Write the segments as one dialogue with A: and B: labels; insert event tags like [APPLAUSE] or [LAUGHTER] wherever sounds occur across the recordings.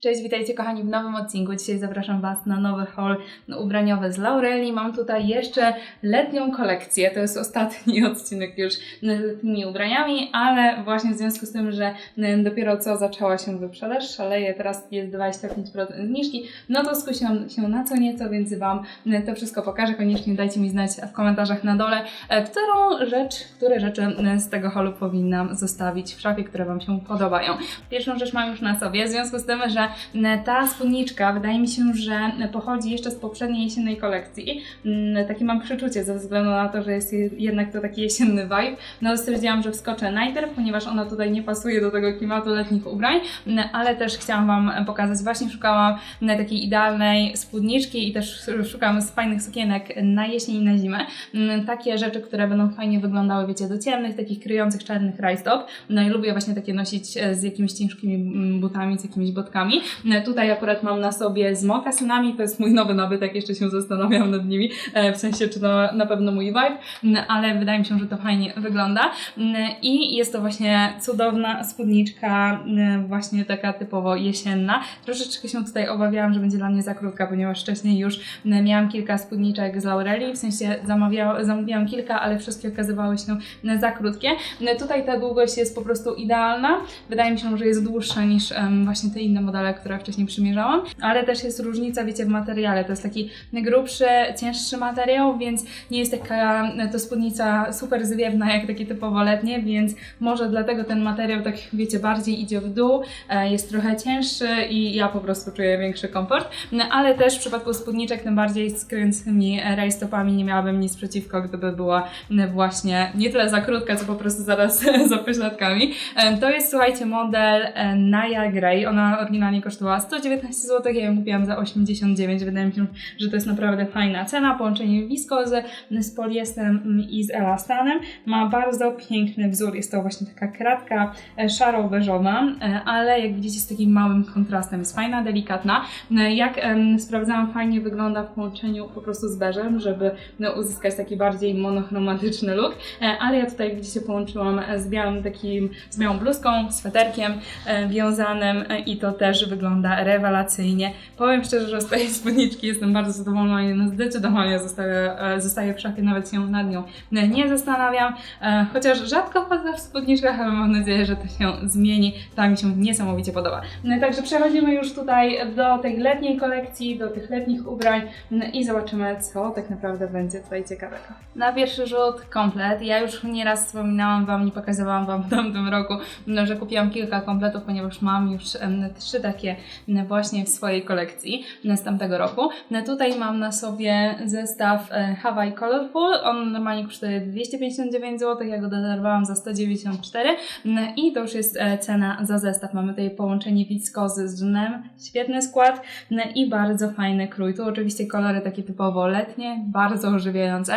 A: Cześć, witajcie kochani w nowym odcinku. Dzisiaj zapraszam Was na nowy haul ubraniowy z Laureli. Mam tutaj jeszcze letnią kolekcję. To jest ostatni [LAUGHS] odcinek już z tymi ubraniami, ale właśnie w związku z tym, że dopiero co zaczęła się wyprzedaż, szaleje, teraz jest 25% zniżki, no to skusiłam się na co nieco, więc Wam to wszystko pokażę. Koniecznie dajcie mi znać w komentarzach na dole, e, którą rzecz, które rzeczy z tego haulu powinnam zostawić w szafie, które Wam się podobają. Pierwszą rzecz mam już na sobie, w związku z tym, że ta spódniczka wydaje mi się, że pochodzi jeszcze z poprzedniej jesiennej kolekcji. Mm, Takie mam przeczucie ze względu na to, że jest jednak to taki jesienny vibe. No stwierdziłam, że wskoczę najpierw, ponieważ ona tutaj nie pasuje do tego klimatu letnich ubrań, mm, ale też chciałam Wam pokazać, właśnie szukałam takiej idealnej spódniczki i też szukam fajnych sukienek na jesień i na zimę. Mm, Takie rzeczy, które będą fajnie wyglądały, wiecie, do ciemnych, takich kryjących czarnych rajstop. No i lubię właśnie takie nosić e, z jakimiś ciężkimi mm, butami, z jakimiś botkami. E, Tutaj akurat mam na sobie z mokasynami, to jest mój nowy nabytek, jeszcze się zastanawiam nad nimi, e, w sensie czy to na pewno mój vibe, ale wydaje mi się, że to fajnie wygląda. I jest to właśnie cudowna spódniczka, właśnie taka typowo jesienna. Troszeczkę się tutaj obawiałam, że będzie dla mnie za krótka, ponieważ wcześniej już miałam kilka spódniczek z Laureli, w sensie zamawiała, zamówiłam kilka, ale wszystkie okazywały się za krótkie. Tutaj ta długość jest po prostu idealna. Wydaje mi się, że jest dłuższa niż właśnie te inne modele, które wcześniej przymierzałam, ale też jest różnica, wiecie, w materiale. To jest taki grubszy, cięższy materiał, więc nie jest taka e, to spódnica super zwiewna, jak takie typowo letnie, więc może dlatego ten materiał tak, wiecie, bardziej idzie w dół, e, jest trochę cięższy i ja po prostu czuję większy komfort, No, ale też w przypadku spódniczek, tym bardziej z kryjącymi rajstopami nie miałabym nic przeciwko, gdyby była m, właśnie nie tyle za krótka, co po prostu zaraz [LAUGHS] za pośladkami. E, To jest, słuchajcie, model e, Naya Grey. Ona oryginalnie kosztowała 119 zł, ja ją kupiłam za 89. Wydaje mi się, że to jest naprawdę fajna cena. Połączenie wiskozy z poliestrem i z elastanem. Ma bardzo piękny wzór. Jest to właśnie taka kratka e, szaro-beżowa, e, ale jak widzicie z takim małym kontrastem. Jest fajna, delikatna. E, Jak sprawdzałam, fajnie wygląda w połączeniu po prostu z beżem, żeby no, uzyskać taki bardziej monochromatyczny look. Ale ja tutaj, widzicie, połączyłam z białym takim, z białą bluzką, sweterkiem wiązanym i to też wygląda rewelacyjnie. Powiem szczerze, że z tej spódniczki jestem bardzo zadowolona i no zdecydowanie zostaje, e, zostaje w szafie, nawet się nad nią e, nie zastanawiam. E, Chociaż rzadko chodzę w spódniczkach, ale mam nadzieję, że to się zmieni. Ta mi się niesamowicie podoba. No, Także przechodzimy już tutaj do tej letniej kolekcji, do tych letnich ubrań i zobaczymy, co tak naprawdę będzie tutaj ciekawego. Na pierwszy rzut komplet. Ja już nieraz wspominałam Wam i pokazywałam Wam w tamtym roku, że kupiłam kilka kompletów, ponieważ mam już trzy takie m, właśnie w swojej kolekcji z tamtego roku. No, tutaj mam na sobie zestaw e, Hawaii Colorful. On normalnie kosztuje 259 zł, ja go dozerwałam za 194 no, i to już jest e, cena za zestaw. Mamy tutaj połączenie wiskozy z dżnem, świetny skład i bardzo fajny krój. Tu oczywiście kolory takie typowo letnie, bardzo ożywiające.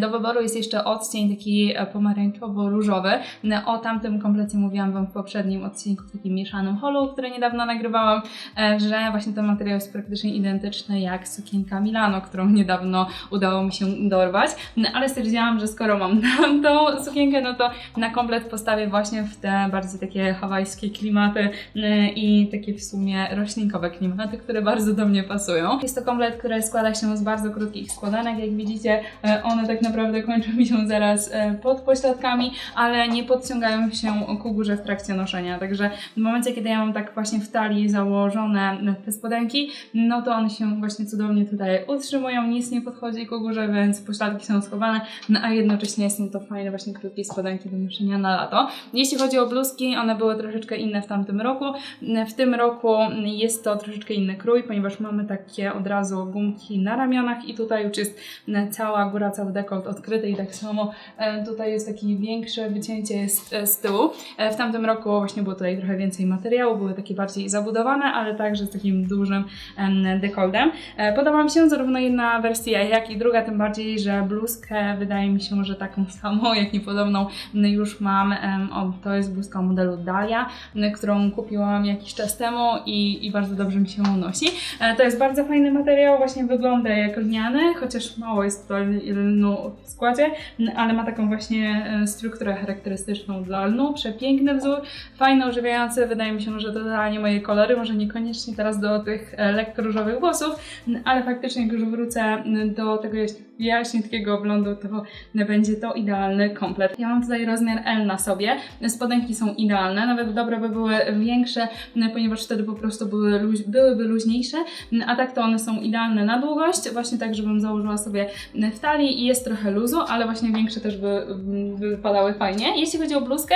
A: Do wyboru jest jeszcze odcień taki e, pomarańczowo-różowy. O tamtym komplecie mówiłam Wam w poprzednim odcinku, takim mieszanym holu, który niedawno nagrywałam, e, że właśnie ten materiał jest praktycznie identyczny jak sukienka Milano, którą niedawno udało mi się dorwać. No, ale stwierdziłam, że skoro mam [LAUGHS] tą sukienkę, no to na komplet postawię właśnie w te bardziej takie hawajskie klimaty e, i takie w sumie roślinkowe klimaty, które bardzo do mnie pasują. Jest to komplet, który składa się z bardzo krótkich składanek. Jak widzicie, e, one tak naprawdę kończą mi się zaraz pod pośladkami, ale nie podciągają się ku górze w trakcie noszenia. Także w momencie, kiedy ja mam tak właśnie w talii założone te spodenki, no to one się właśnie cudownie tutaj utrzymują, nic nie podchodzi ku górze, więc pośladki są schowane, no a jednocześnie są to fajne właśnie krótkie spodenki do noszenia na lato. Jeśli chodzi o bluzki, one były troszeczkę inne w tamtym roku. W tym roku jest to troszeczkę inny krój, ponieważ mamy takie od razu gumki na ramionach i tutaj już jest cała góra, cały dekolt odkryty i tak samo e, tutaj jest takie większe wycięcie e, z tyłu. E, W tamtym roku właśnie było tutaj trochę więcej materiału, były takie bardziej zabudowane, ale także z takim dużym em, dekoltem. E, Podoba mi się zarówno jedna wersja, jak i druga, tym bardziej, że bluzkę wydaje mi się, że taką [LAUGHS] samą, jak i podobną już mam. O, to jest bluzka modelu Dalia, którą kupiłam jakiś czas temu i, i bardzo dobrze mi się nosi. E, To jest bardzo fajny materiał, właśnie wygląda jak lniany, chociaż mało jest to lnu w składzie, ale ma taką właśnie e, strukturę charakterystyczną dla lnu, przepiękny wzór, fajny, ożywiający, wydaje mi się, że totalnie moje moje kolory, może niekoniecznie teraz do tych e, lekko różowych włosów, ale faktycznie jak już wrócę do tego jaś- jaśniutkiego blondu, to będzie to idealny komplet. Ja mam tutaj rozmiar L na sobie, spodenki są idealne, nawet dobre by były większe, m, ponieważ wtedy po prostu były byłyby luźniejsze, m, a tak to one są idealne na długość, właśnie tak, żebym założyła sobie w talii i jest trochę luzu, ale właśnie większe też by, by wypadały fajnie. Jeśli chodzi o bluzkę,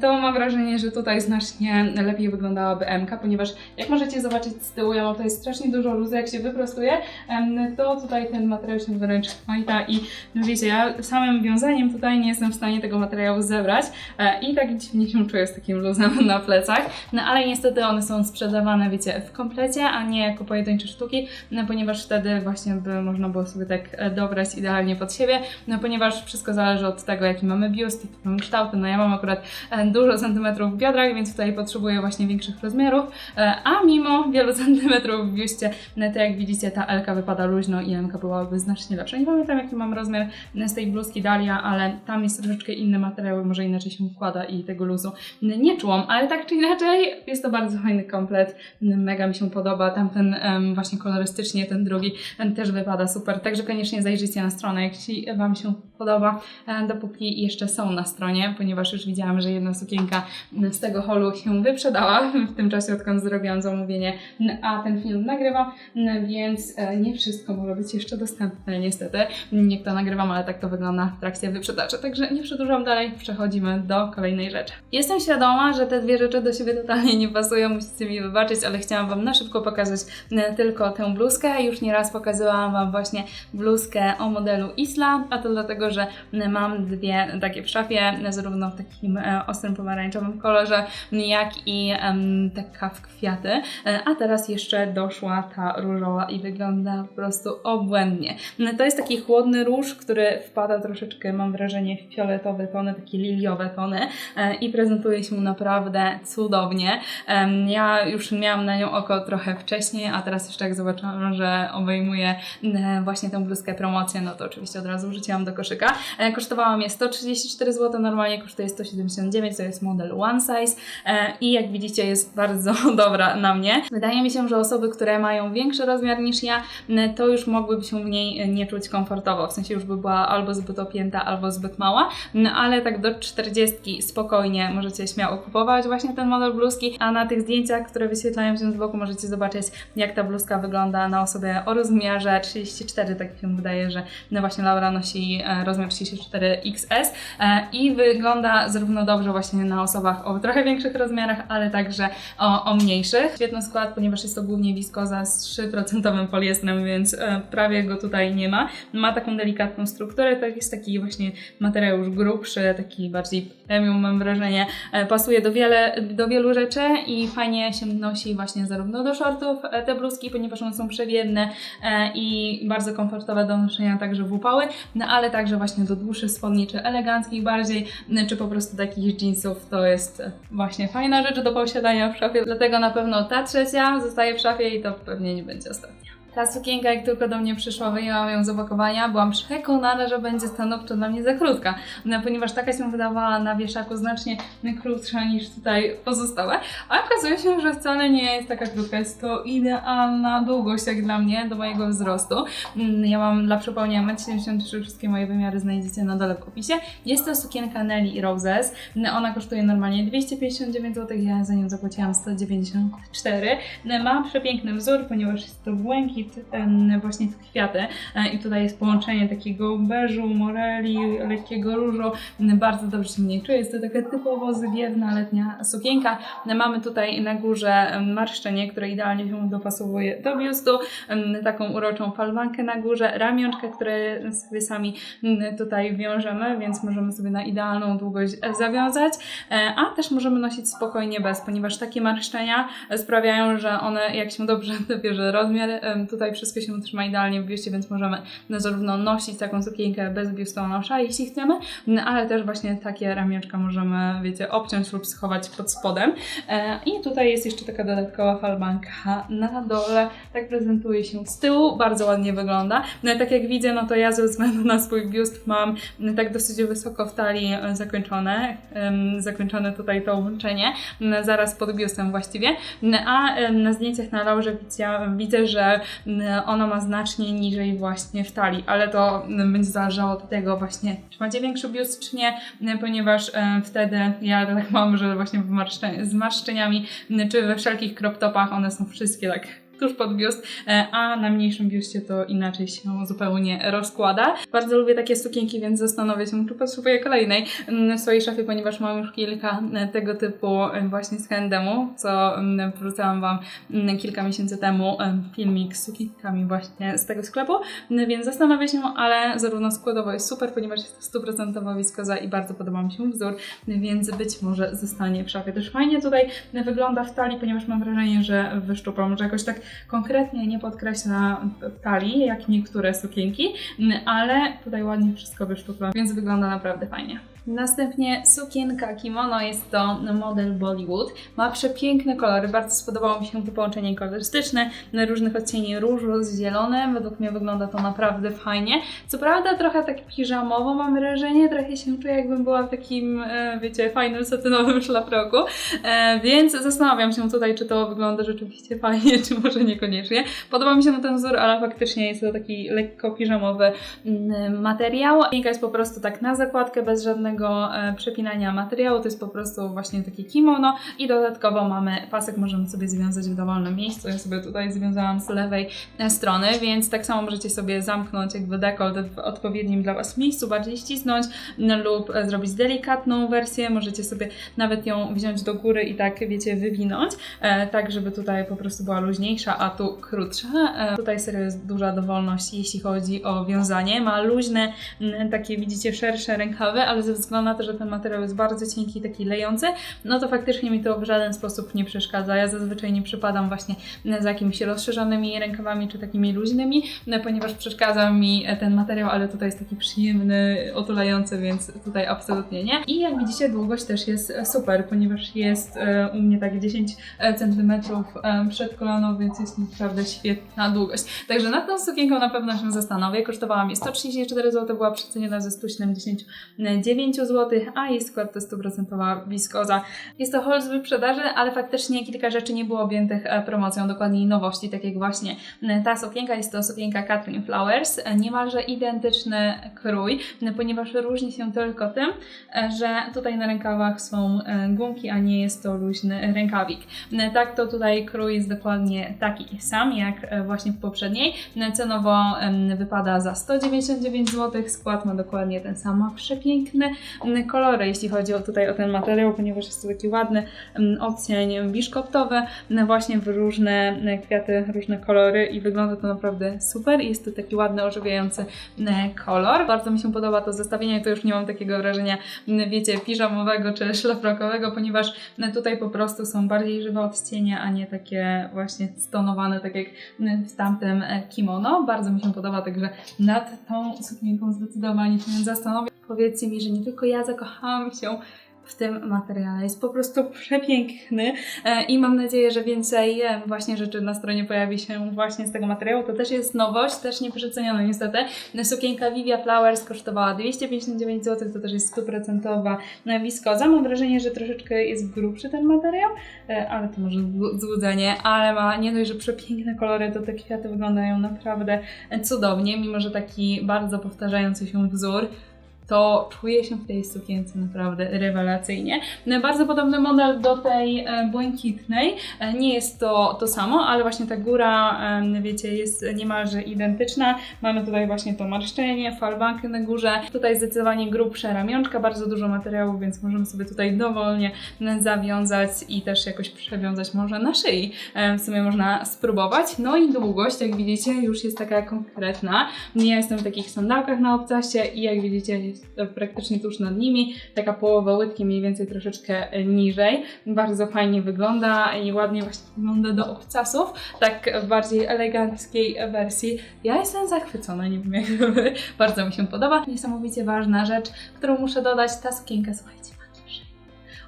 A: to mam wrażenie, że tutaj znacznie lepiej wyglądałaby MK, ponieważ jak możecie zobaczyć z tyłu, ja mam tutaj strasznie dużo luzu, jak się wyprostuję, to tutaj ten materiał się wręcz majta i no wiecie, ja samym wiązaniem tutaj nie jestem w stanie tego materiału zebrać e, i tak dziwnie się czuję z takim luzem na plecach, no ale niestety one są sprzedawane, wiecie, w komplecie, a nie jako pojedyncze sztuki, no ponieważ wtedy właśnie by można było sobie tak e, dobrać idealnie pod siebie, no ponieważ wszystko zależy od tego, jaki mamy biust, jaki mamy kształty, no ja mam akurat e, dużo centymetrów w biodrach, więc tutaj potrzebuję właśnie większych rozmiarów, a mimo wielu [LAUGHS] centymetrów w biuście, no to jak widzicie ta Elka wypada luźno i MK byłaby znacznie lepsza. Nie pamiętam jaki mam rozmiar z tej bluzki Dalia, ale tam jest troszeczkę inny materiał, może inaczej się układa i tego luzu nie czułam, ale tak czy inaczej jest to bardzo fajny komplet, mega mi się podoba, tamten em, właśnie kolorystycznie, ten drugi em, też wypada super, także koniecznie zajrzyjcie na stronę, jeśli Wam się podoba, e, dopóki jeszcze są na stronie, ponieważ już widziałam, że jedna sukienka z tego holu się wyprzedała w tym czasie, odkąd zrobiłam zamówienie, a ten film nagrywam, więc e, nie wszystko może być jeszcze dostępne, niestety. Nie to nagrywam, ale tak to wygląda w trakcie wyprzedaży. Także nie przedłużam dalej, przechodzimy do kolejnej rzeczy. Jestem świadoma, że te dwie rzeczy do siebie totalnie nie pasują, musicie mi wybaczyć, ale chciałam Wam na szybko pokazać e, tylko tę bluzkę. Już nieraz pokazywałam Wam właśnie bluzkę o modelu Isla, a to dlatego, że mam dwie takie w szafie, zarówno w takim e, ostrym pomarańczowym kolorze, jak i taka w kwiaty. E, A teraz jeszcze doszła ta różowa i wygląda po prostu obłędnie. To jest taki chłodny róż, który wpada troszeczkę, mam wrażenie, w fioletowe tony, takie liliowe tony e, i prezentuje się naprawdę cudownie. Ja już miałam na nią oko trochę wcześniej, a teraz jeszcze jak zobaczyłam, że obejmuje e, właśnie tę bluzkę promocję, no to oczywiście od razu wrzuciłam do koszyka. E, Kosztowała mnie 134 zł, normalnie kosztuje 179, to jest model one size i jak widzicie jest bardzo [LAUGHS] dobra na mnie. Wydaje mi się, że osoby, które mają większy rozmiar niż ja, to już mogłyby się w niej nie czuć komfortowo, w sensie już by była albo zbyt opięta, albo zbyt mała, no ale tak do 40 spokojnie możecie śmiało kupować właśnie ten model bluzki, a na tych zdjęciach, które wyświetlają się z boku możecie zobaczyć jak ta bluzka wygląda na osobie o rozmiarze 34, tak się wydaje, że no właśnie Laura nosi e, rozmiar 34XS e, i wygląda zarówno dobrze właśnie na osobach o trochę większych rozmiarach, ale także o, o mniejszych. Świetny skład, ponieważ jest to głównie wiskoza z 3% poliestrem, więc e, prawie go tutaj nie ma. Ma taką delikatną strukturę, to jest taki właśnie materiał już grubszy, taki bardziej premium mam wrażenie. E, pasuje do, wiele, do wielu rzeczy i fajnie się nosi właśnie zarówno do shortów e, te bluzki, ponieważ one są przewiewne e, i bardzo komfortowe do noszenia także w upały, no ale także właśnie do dłuższych spodni, czy eleganckich bardziej, czy po prostu takich jeansów, to jest właśnie fajna rzecz do posiadania w szafie, dlatego na pewno ta trzecia zostaje w szafie i to pewnie nie będzie ostatnia. Ta sukienka, jak tylko do mnie przyszła, wyjęłam ją z opakowania, byłam przekonana, że będzie stanowczo dla mnie za krótka, no, ponieważ taka się wydawała na wieszaku znacznie krótsza niż tutaj pozostałe, a okazuje się, że wcale nie jest taka krótka, jest to idealna długość jak dla mnie, do mojego wzrostu. Mm, Ja mam dla przypomnienia 1,73 m, wszystkie moje wymiary znajdziecie na dole w opisie. Jest to sukienka Nelly Roses, No, ona kosztuje normalnie 259 zł, ja za nią zapłaciłam 194. No, Ma przepiękny wzór, ponieważ jest to błękit, em, właśnie te kwiaty E, i tutaj jest połączenie takiego beżu, moreli, lekkiego różu. Mm, Bardzo dobrze się w czuję, jest to taka typowo zwiewna letnia sukienka. No, Mamy tutaj na górze marszczenie, które idealnie się dopasowuje do biustu, taką uroczą falbankę na górze, ramionczkę, które sobie sami tutaj wiążemy, więc możemy sobie na idealną długość e, zawiązać, E, a też możemy nosić spokojnie bez, ponieważ takie marszczenia sprawiają, że one, jak się dobrze [LAUGHS] dobierze rozmiar, tutaj wszystko się trzyma idealnie w biuście, więc możemy no, zarówno nosić taką sukienkę bez biustonosza, jeśli chcemy, no, ale też właśnie takie ramionczka możemy, wiecie, obciąć lub schować pod spodem. E, I tutaj jest jeszcze taka dodatkowa falbanka na dole, tak prezentuje się z tyłu, bardzo ładnie wygląda. No, tak jak widzę, no to ja ze względu na swój biust mam tak dosyć wysoko w talii zakończone, zakończone tutaj to łączenie, zaraz pod biustem właściwie, a na zdjęciach na Laurze widzę, że ono ma znacznie niżej właśnie w talii, ale to m, będzie zależało od tego właśnie, czy macie większy biust, czy nie, m, ponieważ wtedy ja tak mam, że właśnie z marszczeniami, czy we wszelkich crop topach one są wszystkie tak tuż pod biust, e, a na mniejszym biustie to inaczej się zupełnie rozkłada. Bardzo lubię takie sukienki, więc zastanowię się, czy potrzebuję kolejnej mm, w swojej szafie, ponieważ mam już kilka e, tego typu e, właśnie z handemu, co mm, wrzucałam Wam mm, kilka miesięcy temu filmik z sukienkami właśnie z tego sklepu, więc zastanawiam się, ale zarówno składowo jest super, ponieważ jest to stuprocentowa wiskoza i bardzo podoba mi się wzór, więc być może zostanie w szafie. Też fajnie tutaj wygląda w talii, ponieważ mam wrażenie, że wyszczupam, że jakoś tak konkretnie nie podkreśla talii, jak niektóre sukienki, ale tutaj ładnie wszystko wyszczupla, więc wygląda naprawdę fajnie. Następnie sukienka kimono, jest to model Bollywood. Ma przepiękne kolory, bardzo spodobało mi się to połączenie kolorystyczne, różnych odcieni różu z zielonym. Według mnie wygląda to naprawdę fajnie. Co prawda trochę tak piżamowo mam wrażenie, trochę się czuję jakbym była w takim, e, wiecie, fajnym satynowym szlafroku, e, więc zastanawiam się tutaj, czy to wygląda rzeczywiście fajnie, czy może niekoniecznie. Podoba mi się ten wzór, ale faktycznie jest to taki lekko piżamowy mm, materiał. Sukienka jest po prostu tak na zakładkę, bez żadnego e, przepinania materiału, to jest po prostu właśnie takie kimono i dodatkowo mamy pasek, możemy sobie związać w dowolnym miejscu. Ja sobie tutaj związałam z lewej e, strony, więc tak samo możecie sobie zamknąć jakby dekolt w odpowiednim dla Was miejscu, bardziej ścisnąć lub e, zrobić delikatną wersję, możecie sobie nawet ją wziąć do góry i tak, wiecie, wywinąć, tak żeby tutaj po prostu była luźniejsza, a tu krótsza. Tutaj serio jest duża dowolność, jeśli chodzi o wiązanie. Ma luźne, takie widzicie, szersze rękawy, ale ze względu na to, że ten materiał jest bardzo cienki taki lejący, no to faktycznie mi to w żaden sposób nie przeszkadza. Ja zazwyczaj nie przypadam właśnie za jakimiś rozszerzonymi rękawami czy takimi luźnymi, no, ponieważ przeszkadza mi e, ten materiał, ale tutaj jest taki przyjemny, otulający, więc tutaj absolutnie nie. I jak widzicie, długość też jest e, super, ponieważ jest e, u mnie tak 10 cm przed kolaną, więc jest naprawdę świetna długość. Także nad tą sukienką na pewno się zastanowię. Kosztowała mnie 134 zł, była przeceniona ze 179 zł, a jej skład to 100% wiskoza. Jest to haul z wyprzedaży, ale faktycznie kilka rzeczy nie było objętych e, promocją, dokładniej nowości, tak jak właśnie e, ta sukienka, jest to sukienka Catherine Flowers, e, niemalże identyczny krój, ponieważ różni się tylko tym, że tutaj na rękawach są gumki, a nie jest to luźny rękawik. Tak to tutaj krój jest dokładnie taki sam, jak właśnie w poprzedniej. Cenowo wypada za 199 zł, skład ma dokładnie ten sam, ma przepiękne m, kolory, jeśli chodzi o tutaj o ten materiał, ponieważ jest to taki ładny odcień biszkoptowy, właśnie w różne kwiaty, różne kolory i wygląda to naprawdę super. Jest to taki ładny, ożywiający kolor. Bardzo mi się podoba to zestawienie, to już nie mam takiego wrażenia, wiecie, piżamowego czy szlafrokowego, ponieważ tutaj po prostu są bardziej żywe odcienie, a nie takie właśnie stonowane, tak jak w tamtym e, kimono. Bardzo mi się podoba, także nad tą sukienką zdecydowanie się zastanowię. Powiedzcie mi, że nie tylko ja zakochałam się w tym materiale. Jest po prostu przepiękny e, i mam nadzieję, że więcej e, właśnie rzeczy na stronie pojawi się właśnie z tego materiału. To też jest nowość, też nieprzeceniona niestety. Sukienka Vivia Flowers kosztowała 259 zł, to też jest stuprocentowa e, wiskoza. Mam wrażenie, że troszeczkę jest grubszy ten materiał, e, ale to może zł- złudzenie, ale ma nie dość, że przepiękne kolory, to te kwiaty wyglądają naprawdę cudownie, mimo że taki bardzo powtarzający się wzór to czuję się w tej sukience naprawdę rewelacyjnie. No, Bardzo podobny model do tej e, błękitnej. E, Nie jest to to samo, ale właśnie ta góra, wiecie, jest niemalże identyczna. Mamy tutaj właśnie to marszczenie, falbankę na górze. Tutaj zdecydowanie grubsze ramionczka, bardzo dużo materiału, więc możemy sobie tutaj dowolnie zawiązać i też jakoś przewiązać może na szyi. W sumie można spróbować. No i długość, jak widzicie, już jest taka konkretna. Ja jestem w takich sandałkach na obcasie i jak widzicie jest praktycznie tuż nad nimi, taka połowa łydki mniej więcej troszeczkę e, niżej. Bardzo fajnie wygląda i ładnie właśnie wygląda do obcasów, tak w bardziej eleganckiej wersji. Ja jestem zachwycona, nie wiem jak wy, bardzo mi się podoba. Niesamowicie ważna rzecz, którą muszę dodać, ta sukienka, słuchajcie.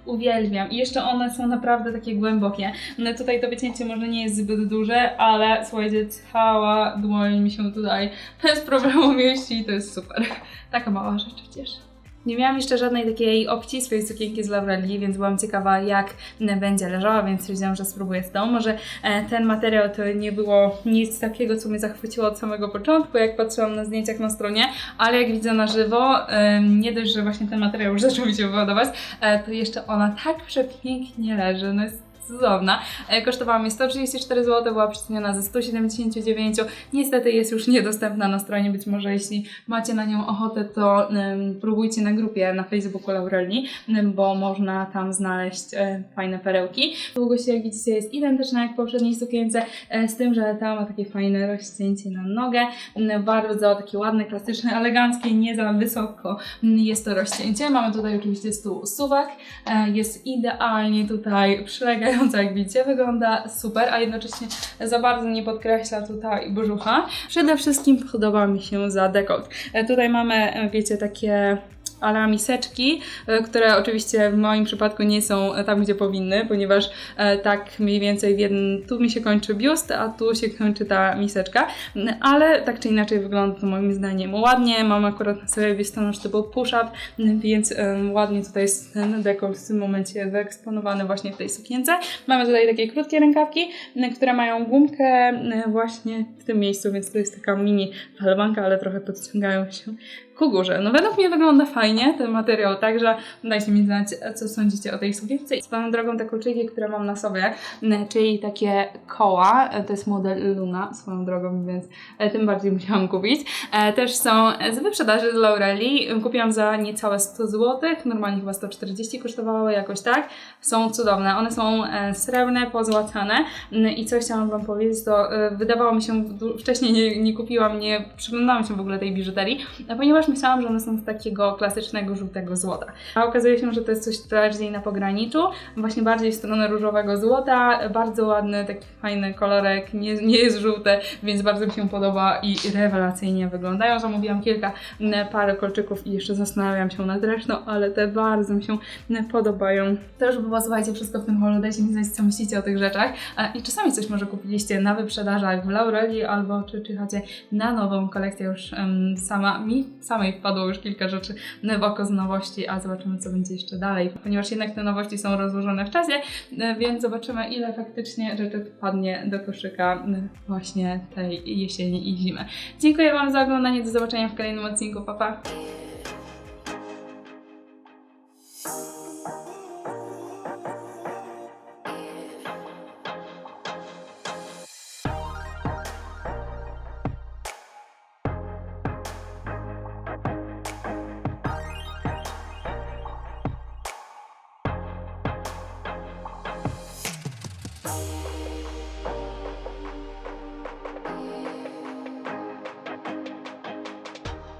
A: Uwielbiam. I jeszcze one są naprawdę takie głębokie. No tutaj to wycięcie może nie jest zbyt duże, ale słuchajcie, cała dłoń mi się tutaj bez problemu mieści i to jest super. Taka mała rzecz przecież. Nie miałam jeszcze żadnej takiej obcisłej sukienki z Laurelli, więc byłam ciekawa jak będzie leżała, więc stwierdziłam, że spróbuję z tą. Może e, ten materiał to nie było nic takiego, co mnie zachwyciło od samego początku, jak patrzyłam na zdjęciach na stronie, ale jak widzę na żywo, nie dość, że właśnie ten materiał już zaczął mi się podobać, e, to jeszcze ona tak przepięknie leży. No jest cudowna. E, Kosztowała mnie 134 zł, była przeceniona ze 179. Niestety jest już niedostępna na stronie, być może jeśli macie na nią ochotę, to próbujcie na grupie na Facebooku Laurelli, em, bo można tam znaleźć e, fajne perełki. Długość jak widzicie jest identyczna jak w poprzedniej sukience, e, z tym, że ta ma takie fajne rozcięcie na nogę, bardzo takie ładne, klasyczne, eleganckie, nie za wysoko jest to rozcięcie. Mamy tutaj oczywiście stół suwak, jest idealnie tutaj jak widzicie, wygląda super, a jednocześnie za bardzo nie podkreśla tutaj brzucha. Przede wszystkim podoba mi się za dekolt. E, Tutaj mamy, e, wiecie, takie ala miseczki, e, które oczywiście w moim przypadku nie są e, tam, gdzie powinny, ponieważ e, tak mniej więcej w jednym, tu mi się kończy biust, a tu się kończy ta miseczka, ale tak czy inaczej wygląda to moim zdaniem ładnie. Mam akurat na sobie biustonosz typu push-up, więc ładnie tutaj jest ten dekolt w tym momencie wyeksponowany właśnie w tej sukience. Mamy tutaj takie krótkie rękawki, które mają gumkę właśnie w tym miejscu, więc to jest taka mini falbanka, ale trochę podciągają się ku górze. No według mnie wygląda fajnie ten materiał, także dajcie mi znać, co sądzicie o tej sukience. Swoją drogą te kolczyki, które mam na sobie, czyli takie koła, e, to jest model Luna swoją drogą, więc e, tym bardziej musiałam kupić. E, Też są z wyprzedaży z Laureli. Kupiłam za niecałe 100 zł, normalnie chyba 140 kosztowały jakoś tak. Są cudowne. One są srebrne, pozłacane i co chciałam Wam powiedzieć, to wydawało mi się, wcześniej nie, nie kupiłam, nie przyglądałam się w ogóle tej biżuterii, ponieważ myślałam, że one są z takiego klasycznego żółtego złota. A okazuje się, że to jest coś bardziej na pograniczu, właśnie bardziej w stronę różowego złota, bardzo ładny, taki fajny kolorek, nie, nie jest żółte, więc bardzo mi się podoba i rewelacyjnie wyglądają. Zamówiłam kilka m, parę kolczyków i jeszcze zastanawiam się nad resztą, ale te bardzo mi się m, podobają. To już było, słuchajcie, wszystko w tym holu. Dajcie mi znać, co myślicie o tych rzeczach. I czasami coś może kupiliście na wyprzedażach w Laureli albo czy czyhacie na nową kolekcję już em, sama. Mi samej wpadło już kilka rzeczy w oko z nowości, a zobaczymy, co będzie jeszcze dalej. Ponieważ jednak te nowości są rozłożone w czasie, e, więc zobaczymy, ile faktycznie rzeczy wpadnie do koszyka m, właśnie tej jesieni i zimy. Dziękuję Wam za oglądanie. Do zobaczenia w kolejnym odcinku. Pa, pa!